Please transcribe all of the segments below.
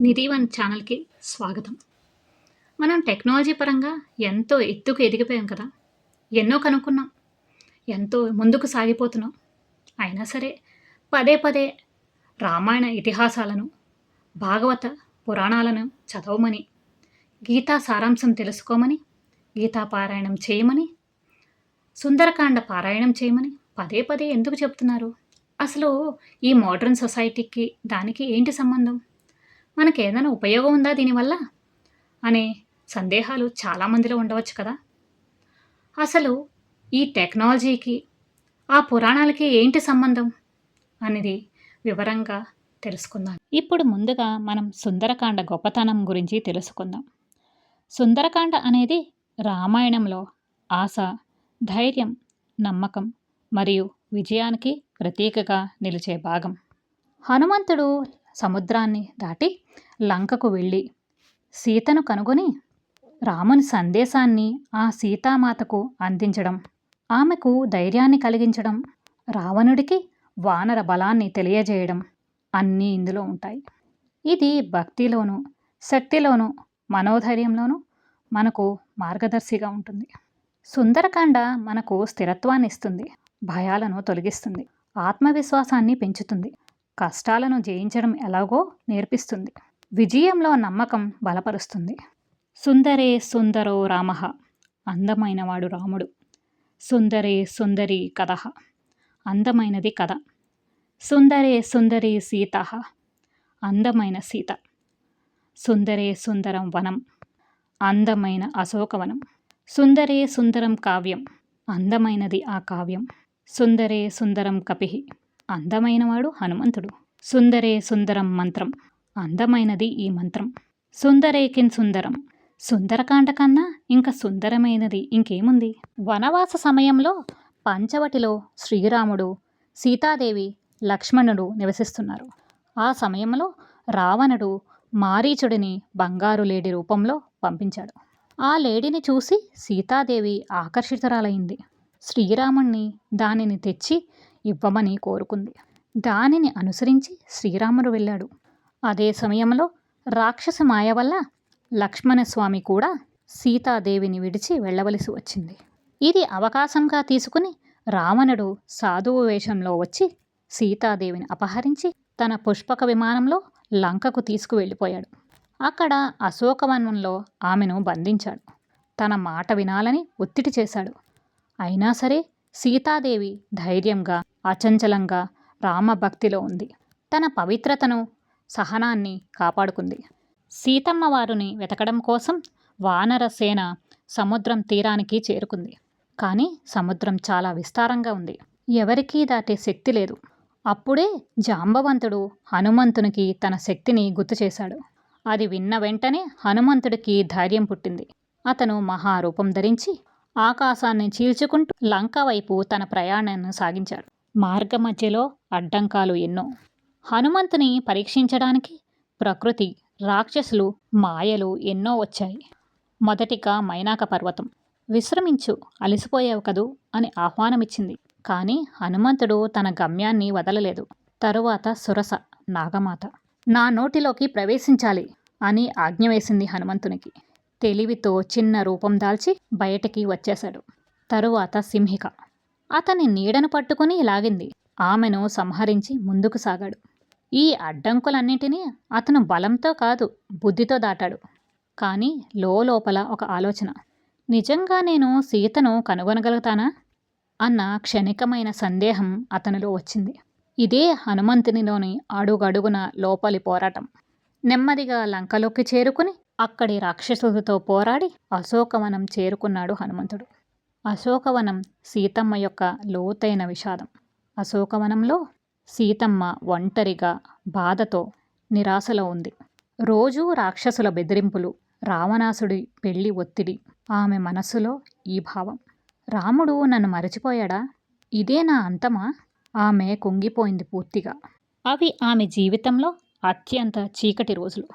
నిధి one ఛానల్కి స్వాగతం. మనం టెక్నాలజీ పరంగా ఎంతో ఎత్తుకు ఎదిగిపోయాం కదా. ఎన్నో కనుక్కున్నాం. ఎంతో ముందుకు సాగిపోతున్నాం. అయినా సరే పదే పదే రామాయణ ఇతిహాసాలను భాగవత పురాణాలను చదవమని గీతా సారాంశం తెలుసుకోమని గీతా పారాయణం చేయమని సుందరకాండ పారాయణం చేయమని పదే పదే ఎందుకు చెప్తున్నారు? అసలు ఈ మోడర్న్ సొసైటీకి దానికి ఏంటి సంబంధం? మనకి ఏదైనా ఉపయోగం ఉందా దీనివల్ల? అనే సందేహాలు చాలామందిలో ఉండవచ్చు కదా. అసలు ఈ టెక్నాలజీకి ఆ పురాణాలకి ఏంటి సంబంధం? అనేది వివరంగా తెలుసుకుందాం. ఇప్పుడు ముందుగా మనం సుందరకాండ గొప్పతనం గురించి తెలుసుకుందాం. సుందరకాండ అనేది రామాయణంలో ఆశ ధైర్యం నమ్మకం మరియు విజయానికి ప్రతీకగా నిలిచే భాగం. హనుమంతుడు సముద్రాన్ని దాటి లంకకు వెళ్ళి సీతను కనుగొని రాముని సందేశాన్ని ఆ సీతామాతకు అందించడం ఆమెకు ధైర్యాన్ని కలిగించడం రావణుడికి వానర బలాన్ని తెలియజేయడం అన్నీ ఇందులో ఉంటాయి. ఇది భక్తిలోను శక్తిలోను మనోధైర్యంలోనూ మనకు మార్గదర్శిగా ఉంటుంది. సుందరకాండ మనకు స్థిరత్వాన్ని ఇస్తుంది భయాలను తొలగిస్తుంది ఆత్మవిశ్వాసాన్ని పెంచుతుంది. కష్టాలను జయించడం ఎలాగో నేర్పిస్తుంది. విజయంలో నమ్మకం బలపరుస్తుంది. సుందరే సుందరో రామ అందమైనవాడు రాముడు. సుందరే సుందరి కథ అందమైనది కథ. సుందరే సుందరి సీత అందమైన సీత. సుందరే సుందరం వనం అందమైన అశోకవనం. సుందరే సుందరం కావ్యం అందమైనది ఆ కావ్యం. సుందరే సుందరం కపిహి అందమైనవాడు హనుమంతుడు. సుందరే సుందరం మంత్రం. అందమైనది ఈ మంత్రం. సుందరేకిన్ సుందరం. సుందరకాండ కన్నా ఇంకా సుందరమైనది ఇంకేముంది? వనవాస సమయంలో పంచవటిలో శ్రీరాముడు సీతాదేవి లక్ష్మణుడు నివసిస్తున్నారు. ఆ సమయంలో రావణుడు మారీచుడిని బంగారు లేడి రూపంలో పంపించాడు. ఆ లేడిని చూసి సీతాదేవి ఆకర్షితురాలైంది. శ్రీరాముణ్ణి దానిని తెచ్చి ఇవ్వమని కోరుకుంది. దానిని అనుసరించి శ్రీరాముడు వెళ్ళాడు. అదే సమయంలో రాక్షస మాయ వల్ల లక్ష్మణస్వామి కూడా సీతాదేవిని విడిచి వెళ్ళవలసి వచ్చింది. ఇది అవకాశంగా తీసుకుని రావణుడు సాధువు వేషంలో వచ్చి సీతాదేవిని అపహరించి తన పుష్పక విమానంలో లంకకు తీసుకువెళ్ళిపోయాడు. అక్కడ అశోకవనంలో ఆమెను బంధించాడు. తన మాట వినాలని ఒత్తిడి చేశాడు. అయినా సరే సీతాదేవి ధైర్యంగా అచంచలంగా రామభక్తిలో ఉంది. తన పవిత్రతను సహనాన్ని కాపాడుకుంది. సీతమ్మ వారిని వెతకడం కోసం వానర సేన సముద్రం తీరానికి చేరుకుంది. కానీ సముద్రం చాలా విస్తారంగా ఉంది. ఎవరికీ దాటే శక్తి లేదు. అప్పుడే జాంబవంతుడు హనుమంతునికి తన శక్తిని గుర్తు చేశాడు. అది విన్న వెంటనే హనుమంతుడికి ధైర్యం పుట్టింది. అతను మహారూపం ధరించి ఆకాశాన్ని చీల్చుకుంటూ లంక వైపు తన ప్రయాణాన్ని సాగించాడు. మార్గ మధ్యలో అడ్డంకాలు ఎన్నో. హనుమంతుని పరీక్షించడానికి ప్రకృతి రాక్షసులు మాయలు ఎన్నో వచ్చాయి. మొదటిగా మైనాక పర్వతం. విశ్రమించు అలసిపోయావు కదూ అని ఆహ్వానమిచ్చింది. కానీ హనుమంతుడు తన గమ్యాన్ని వదలలేదు. తరువాత సురస నాగమాత. నా నోటిలోకి ప్రవేశించాలి అని ఆజ్ఞ వేసింది హనుమంతునికి. తెలివితో చిన్న రూపం దాల్చి బయటికి వచ్చేశాడు. తరువాత సింహిక. అతని నీడను పట్టుకుని లాగింది. ఆమెను సంహరించి ముందుకు సాగాడు. ఈ అడ్డంకులన్నింటినీ అతను బలంతో కాదు బుద్ధితో దాటాడు. కానీ లోపల ఒక ఆలోచన. నిజంగా నేను సీతను కనుగొనగలుగుతానా? అన్న క్షణికమైన సందేహం అతనిలో వచ్చింది. ఇదే హనుమంతునిలోని అడుగడుగున లోపలి పోరాటం. నెమ్మదిగా లంకలోకి చేరుకుని అక్కడి రాక్షసులతో పోరాడి అశోకవనం చేరుకున్నాడు హనుమంతుడు. అశోకవనం సీతమ్మ యొక్క లోతైన విషాదం. అశోకవనంలో సీతమ్మ ఒంటరిగా బాధతో నిరాశలో ఉంది. రోజూ రాక్షసుల బెదిరింపులు రావణాసుడి పెళ్ళి ఒత్తిడి ఆమె మనస్సులో ఈ భావం. రాముడు నన్ను మరచిపోయాడా? ఇదే నా అంతమా? ఆమె కుంగిపోయింది పూర్తిగా. అవి ఆమె జీవితంలో అత్యంత చీకటి రోజులు.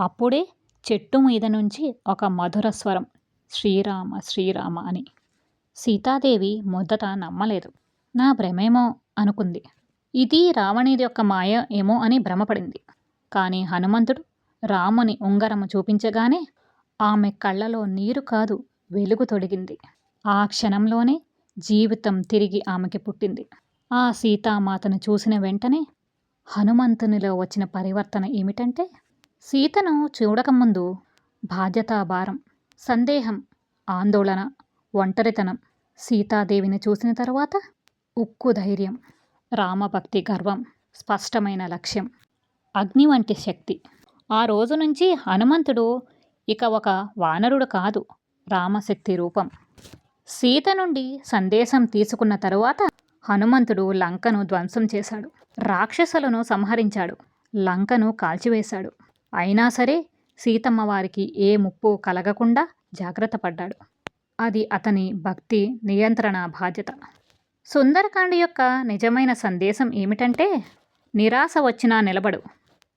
అప్పుడే చెట్టు మీద నుంచి ఒక మధుర స్వరం శ్రీరామ శ్రీరామ అని సీతాదేవి మొదట నమ్మలేదు. నా భ్రమేమో అనుకుంది. ఇది రావణుడి యొక్క మాయ ఏమో అని భ్రమపడింది. కానీ హనుమంతుడు రాముని ఉంగరము చూపించగానే ఆమె కళ్ళలో నీరు కాదు వెలుగు తొడిగింది. ఆ క్షణంలోనే జీవితం తిరిగి ఆమెకి పుట్టింది. ఆ సీతామాతను చూసిన వెంటనే హనుమంతునిలో వచ్చిన పరివర్తన ఏమిటంటే సీతను చూడకముందు బాధ్యతాభారం సందేహం ఆందోళన ఒంటరితనం. సీతాదేవిని చూసిన తర్వాత ఉక్కు ధైర్యం రామభక్తి గర్వం స్పష్టమైన లక్ష్యం అగ్ని వంటి శక్తి. ఆ రోజు నుంచి హనుమంతుడు ఇక ఒక వానరుడు కాదు రామశక్తి రూపం. సీత నుండి సందేశం తీసుకున్న తరువాత హనుమంతుడు లంకను ధ్వంసం చేశాడు. రాక్షసులను సంహరించాడు. లంకను కాల్చివేశాడు. అయినా సరే సీతమ్మ వారికి ఏ ముప్పు కలగకుండా జాగ్రత్త పడ్డాడు. అది అతని భక్తి నియంత్రణ బాధ్యత. సుందరకాండ యొక్క నిజమైన సందేశం ఏమిటంటే నిరాశ వచ్చినా నిలబడు.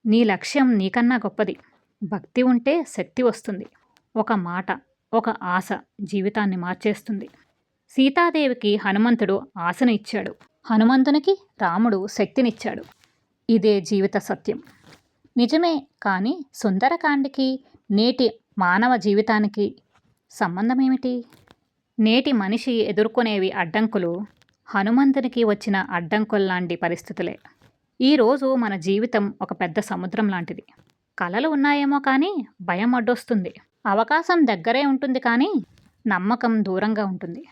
నీ లక్ష్యం నీకన్నా గొప్పది. భక్తి ఉంటే శక్తి వస్తుంది. ఒక మాట ఒక ఆశ జీవితాన్ని మార్చేస్తుంది. సీతాదేవికి హనుమంతుడు ఆశను ఇచ్చాడు. హనుమంతునికి రాముడు శక్తినిచ్చాడు. ఇదే జీవిత సత్యం. నిజమే కానీ సుందరకాండకి నేటి మానవ జీవితానికి సంబంధం ఏమిటి నేటి మనిషి ఎదుర్కొనేవి అడ్డంకులు హనుమంతునికి వచ్చిన అడ్డంకుల్లాంటి పరిస్థితులే. ఈరోజు మన జీవితం ఒక పెద్ద సముద్రం లాంటిది. కలలు ఉన్నాయేమో కానీ భయం అడ్డొస్తుంది. అవకాశం దగ్గరే ఉంటుంది కానీ నమ్మకం దూరంగా ఉంటుంది.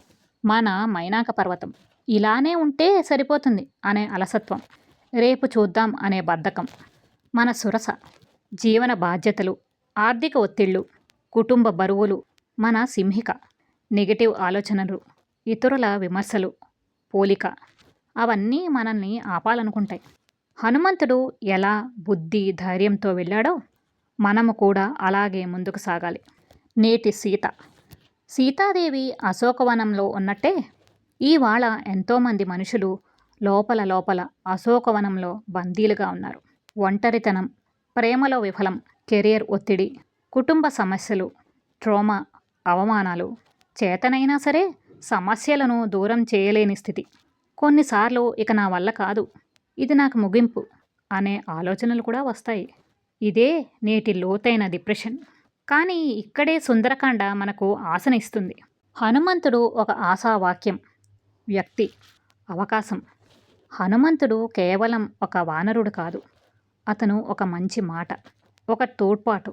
మన మైనాక పర్వతం ఇలానే ఉంటే సరిపోతుంది అనే అలసత్వం. రేపు చూద్దాం అనే బద్ధకం. మన సురస జీవన బాధ్యతలు ఆర్థిక ఒత్తిళ్ళు కుటుంబ బరువులు మన సింహిక. నెగటివ్ ఆలోచనలు ఇతరుల విమర్శలు పోలిక అవన్నీ మనల్ని ఆపాలనుకుంటాయి. హనుమంతుడు ఎలా బుద్ధి ధైర్యంతో వెళ్ళాడో మనము కూడా అలాగే ముందుకు సాగాలి. నేటి సీత. సీతాదేవి అశోకవనంలో ఉన్నట్టే ఇవాళ ఎంతోమంది మనుషులు లోపల లోపల అశోకవనంలో బందీలుగా ఉన్నారు. ఒంటరితనం ప్రేమలో విఫలం కెరియర్ ఒత్తిడి కుటుంబ సమస్యలు ట్రోమా అవమానాలు. చేతనైనా సరే సమస్యలను దూరం చేయలేని స్థితి. కొన్నిసార్లు ఇక నా వల్ల కాదు. ఇది నాకు ముగింపు అనే ఆలోచనలు కూడా వస్తాయి. ఇదే నేటి లోతైన డిప్రెషన్. కానీ ఇక్కడే సుందరకాండ మనకు ఆశనిస్తుంది హనుమంతుడు ఒక ఆశావాక్యం వ్యక్తి అవకాశం. హనుమంతుడు కేవలం ఒక వానరుడు కాదు. అతను ఒక మంచి మాట ఒక తోడ్పాటు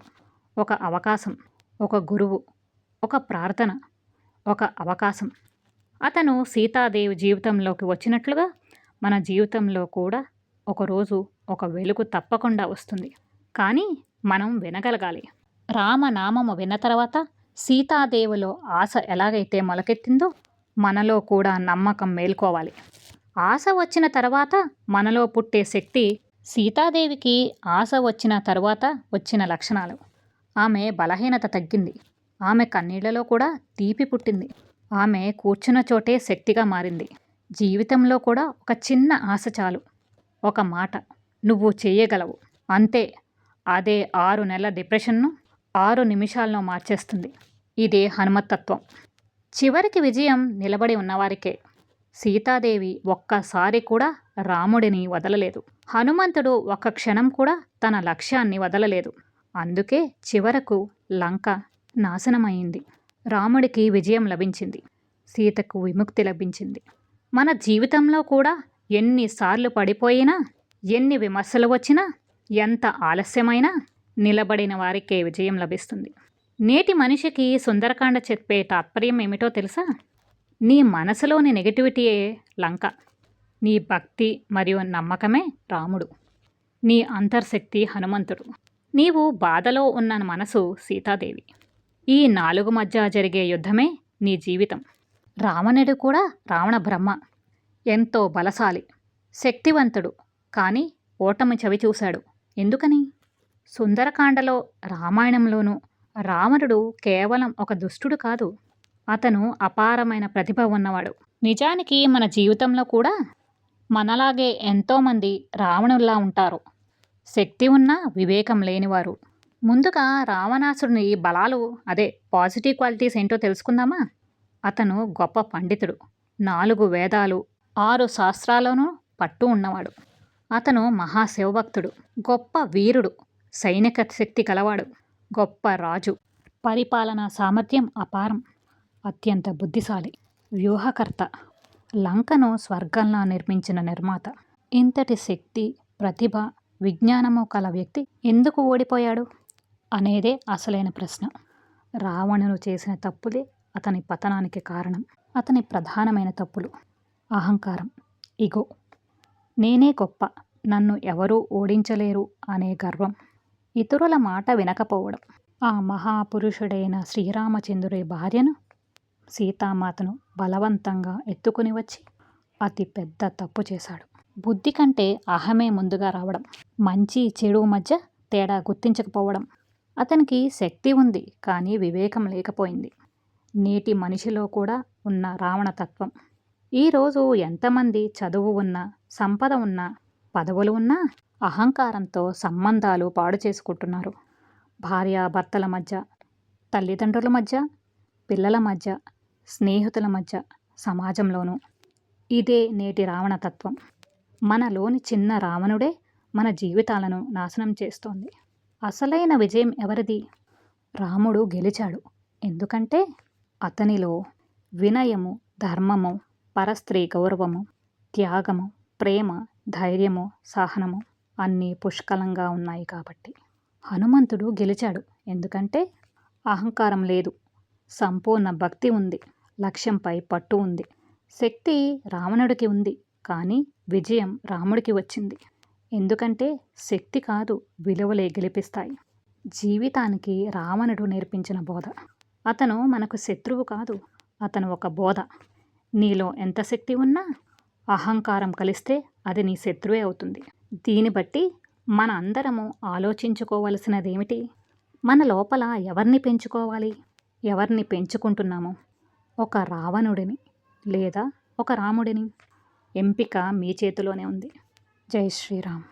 ఒక అవకాశం ఒక గురువు. ఒక ప్రార్థన ఒక అవకాశం. అతను సీతాదేవి జీవితంలోకి వచ్చినట్లుగా మన జీవితంలో కూడా ఒకరోజు ఒక వెలుగు తప్పకుండా వస్తుంది. కానీ మనం వినగలగాలి. రామనామము విన్న తర్వాత సీతాదేవిలో ఆశ ఎలాగైతే మొలకెత్తిందో మనలో కూడా నమ్మకం మేల్కోవాలి. ఆశ వచ్చిన తర్వాత మనలో పుట్టే శక్తి సీతాదేవికి ఆశ వచ్చిన తర్వాత వచ్చిన లక్షణాలు. ఆమె బలహీనత తగ్గింది. ఆమె కన్నీళ్ళలో కూడా తీపి పుట్టింది. ఆమె కూర్చున్న చోటే శక్తిగా మారింది. జీవితంలో కూడా ఒక చిన్న ఆశ చాలు. ఒక మాట నువ్వు చేయగలవు. అంతే. అదే ఆరు నెలల డిప్రెషన్ను ఆరు నిమిషాల్లో మార్చేస్తుంది. ఇదే హనుమతత్వం. చివరికి విజయం నిలబడి ఉన్నవారికే. సీతాదేవి ఒక్కసారి కూడా రాముడిని వదలలేదు. హనుమంతుడు ఒక్క క్షణం కూడా తన లక్ష్యాన్ని వదలలేదు. అందుకే చివరకు లంక నాశనమైంది. రాముడికి విజయం లభించింది. సీతకు విముక్తి లభించింది. మన జీవితంలో కూడా ఎన్నిసార్లు పడిపోయినా ఎన్ని విమర్శలు వచ్చినా ఎంత ఆలస్యమైనా నిలబడిన వారికే విజయం లభిస్తుంది. నేటి మనిషికి సుందరకాండ చెప్పే తాత్పర్యం ఏమిటో తెలుసా? నీ మనసులోని నెగటివిటీయే లంక? నీ భక్తి మరియు నమ్మకమే రాముడు. నీ అంతర్శక్తి హనుమంతుడు. నీవు బాధలో ఉన్న మనసు సీతాదేవి. ఈ నాలుగు మధ్య జరిగే యుద్ధమే నీ జీవితం. రావణుడు కూడా రావణ బ్రహ్మ. ఎంతో బలశాలి శక్తివంతుడు. కానీ ఓటమి చవి చూశాడు. ఎందుకని? సుందరకాండలో రామాయణంలోనూ రావణుడు కేవలం ఒక దుష్టుడు కాదు. అతను అపారమైన ప్రతిభ ఉన్నవాడు. నిజానికి మన జీవితంలో కూడా మనలాగే ఎంతోమంది రావణుల్లా ఉంటారు. శక్తి ఉన్న వివేకం లేనివారు. ముందుగా రావణాసురుని బలాలు అదే పాజిటివ్ క్వాలిటీస్ ఏంటో తెలుసుకుందామా? అతను గొప్ప పండితుడు. నాలుగు వేదాలు ఆరు శాస్త్రాలను పట్టు ఉన్నవాడు. అతను మహాశివభక్తుడు. గొప్ప వీరుడు. సైనిక శక్తి కలవాడు గొప్ప రాజు. పరిపాలనా సామర్థ్యం అపారం. అత్యంత బుద్ధిశాలి. వ్యూహకర్త. లంకను స్వర్గంలా నిర్మించిన నిర్మాత. ఇంతటి శక్తి ప్రతిభ విజ్ఞానము కల వ్యక్తి ఎందుకు ఓడిపోయాడు? అనేదే అసలైన ప్రశ్న. రావణుడు చేసిన తప్పులే అతని పతనానికి కారణం. అతని ప్రధానమైన తప్పులు. అహంకారం. ఇగో నేనే గొప్ప. నన్ను ఎవరూ ఓడించలేరు అనే గర్వం. ఇతరుల మాట వినకపోవడం. ఆ మహాపురుషుడైన శ్రీరామచంద్రుడి భార్యను సీతామాతను బలవంతంగా ఎత్తుకుని వచ్చి అతి పెద్ద తప్పు చేశాడు. బుద్ధి కంటే అహమే ముందుగా రావడం. మంచి చెడు మధ్య తేడా గుర్తించకపోవడం. అతనికి శక్తి ఉంది కానీ వివేకం లేకపోయింది. నేటి మనిషిలో కూడా ఉన్న రావణతత్వం ఈరోజు ఎంతమంది చదువు ఉన్నా సంపద ఉన్నా పదవులు ఉన్నా అహంకారంతో సంబంధాలు పాడు చేసుకుంటున్నారు. భార్యాభర్తల మధ్య తల్లిదండ్రుల మధ్య పిల్లల మధ్య స్నేహితుల మధ్య సమాజంలోనూ ఇదే నేటి రావణతత్వం మనలోని చిన్న రావణుడే మన జీవితాలను నాశనం చేస్తోంది. అసలైన విజయం ఎవరిది? రాముడు గెలిచాడు. ఎందుకంటే అతనిలో వినయము ధర్మము పరస్త్రీ గౌరవము త్యాగము ప్రేమ ధైర్యము సహనము అన్నీ పుష్కలంగా ఉన్నాయి కాబట్టి. హనుమంతుడు గెలిచాడు. ఎందుకంటే అహంకారం లేదు. సంపూర్ణ భక్తి ఉంది. లక్ష్యంపై పట్టు ఉంది. శక్తి రావణుడికి ఉంది. కానీ విజయం రాముడికి వచ్చింది. ఎందుకంటే శక్తి కాదు విలువలే గెలిపిస్తాయి. జీవితానికి రావణుడు నేర్పించిన బోధ. అతను మనకు శత్రువు కాదు అతను ఒక బోధ. నీలో ఎంత శక్తి ఉన్నా అహంకారం కలిస్తే అది నీ శత్రువే అవుతుంది. దీన్ని బట్టి మన అందరము ఆలోచించుకోవలసినదేమిటి? మన లోపల ఎవరిని పెంచుకోవాలి? ఎవరిని పెంచుకుంటున్నాము? ఒక రావణుడిని లేదా ఒక రాముడిని? ఎంపిక మీ చేతిలోనే ఉంది. జై శ్రీరామ్